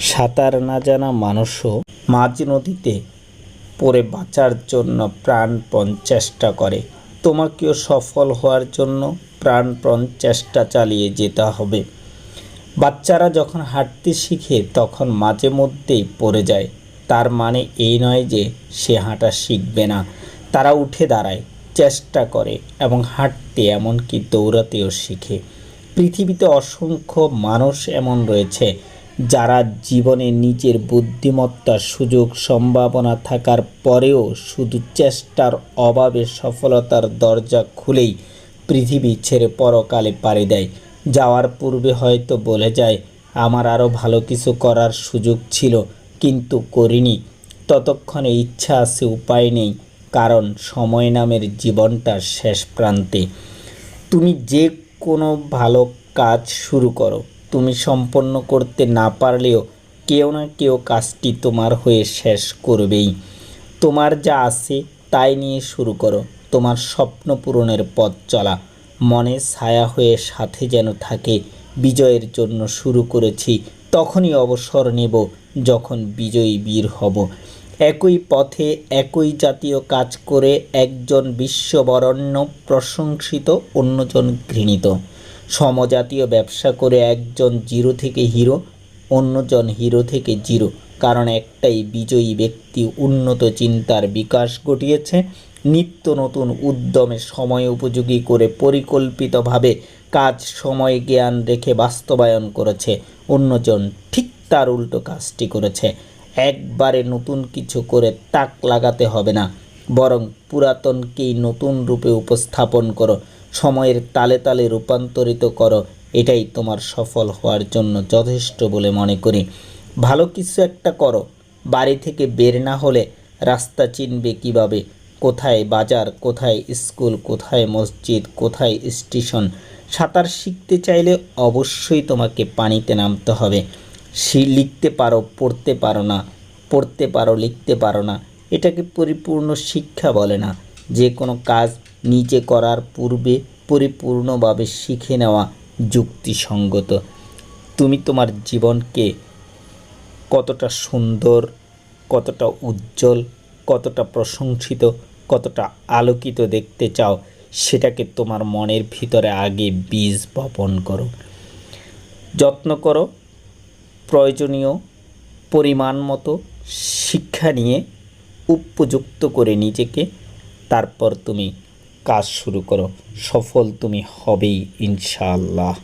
সাঁতার না জানা মানুষও মাঝ নদীতে পড়ে বাঁচার জন্য প্রাণপণ চেষ্টা করে। তোমাকেও সফল হওয়ার জন্য প্রাণপণ চেষ্টা চালিয়ে যেতে হবে। বাচ্চারা যখন হাঁটতে শিখে তখন মাঝে মধ্যেই পড়ে যায়। তার মানে এই নয় যে সে হাঁটা শিখবে না। তারা উঠে দাঁড়ায়, চেষ্টা করে এবং হাঁটতে এমনকি দৌড়াতেও শিখে। পৃথিবীতে অসংখ্য মানুষ এমন রয়েছে। যারা জীবনে নিজের বুদ্ধিমত্তার সুযোগ, সম্ভাবনা থাকার পরেও শুধু চেষ্টার অভাবে সফলতার দরজা খুলেই পৃথিবী ছেড়ে পরকালে পাড়ি দেয়। যাওয়ার পূর্বে হয়তো বলে যায়, আমার আরও ভালো কিছু করার সুযোগ ছিল, কিন্তু করিনি। ততক্ষণে ইচ্ছা আছে, উপায় নেই, কারণ সময় নামের জীবনটার শেষ প্রান্তে। তুমি যে কোনো ভালো কাজ শুরু করো। তুমি সম্পন্ন করতে না পারলেও কেউ না কেউ কাজটি তোমার হয়ে শেষ করবেই। তোমার যা আছে তাই নিয়ে শুরু করো। তোমার স্বপ্ন পূরণের পথ চলা। মনে ছায়া হয়ে সাথে যেন থাকে। বিজয়ের জন্য শুরু করেছি। তখনই অবসর নেব যখন বিজয়ী বীর হব। একই পথে একই জাতীয় কাজ করে একজন বিশ্ববরণ্য প্রশংসিত, অন্যজন ঘৃণিত। সমজাতীয় ব্যবসা করে একজন জিরো থেকে হিরো, অন্যজন হিরো থেকে জিরো। কারণ একটাই বিজয়ী ব্যক্তি উন্নত চিন্তার বিকাশ ঘটিয়েছে, নিত্য নতুন উদ্যমে সময় উপযোগী করে পরিকল্পিতভাবে কাজ সময় জ্ঞান রেখে বাস্তবায়ন করেছে, অন্যজন ঠিক তার উল্টো কাজটি করেছে। একবারে নতুন কিছু করে তাক লাগাতে হবে না, বরং পুরাতনকেই নতুন রূপে উপস্থাপন করো। সময়ের তালে তালে রূপান্তরিত করো। এটাই তোমার সফল হওয়ার জন্য যথেষ্ট বলে মনে করি। ভালো কিছু একটা করো। বাড়ি থেকে বের না হলে রাস্তা চিনবে কীভাবে? কোথায় বাজার? কোথায় স্কুল? কোথায় মসজিদ? কোথায় স্টেশন? সাঁতার শিখতে চাইলে অবশ্যই তোমাকে পানিতে নামতে হবে। সে লিখতে পারো, পড়তে পারো না। পড়তে পারো, লিখতে পারো না। এটাকে পরিপূর্ণ শিক্ষা বলে না। যে কোনো কাজ নিজে করার পূর্বে পরিপূর্ণভাবে শিখে নেওয়া যুক্তিসঙ্গত। তুমি তোমার জীবনকে কতটা সুন্দর, কতটা উজ্জ্বল, কতটা প্রশংসিত, কতটা আলোকিত দেখতে চাও, সেটাকে তোমার মনের ভিতরে আগে বীজ বপন করো। যত্ন করো, প্রয়োজনীয় পরিমাণ মতো শিক্ষা নিয়ে উপযুক্ত করে নিজেকে, তারপর তুমি কাজ শুরু করো। সফল তুমি হবেই ইনশাআল্লাহ।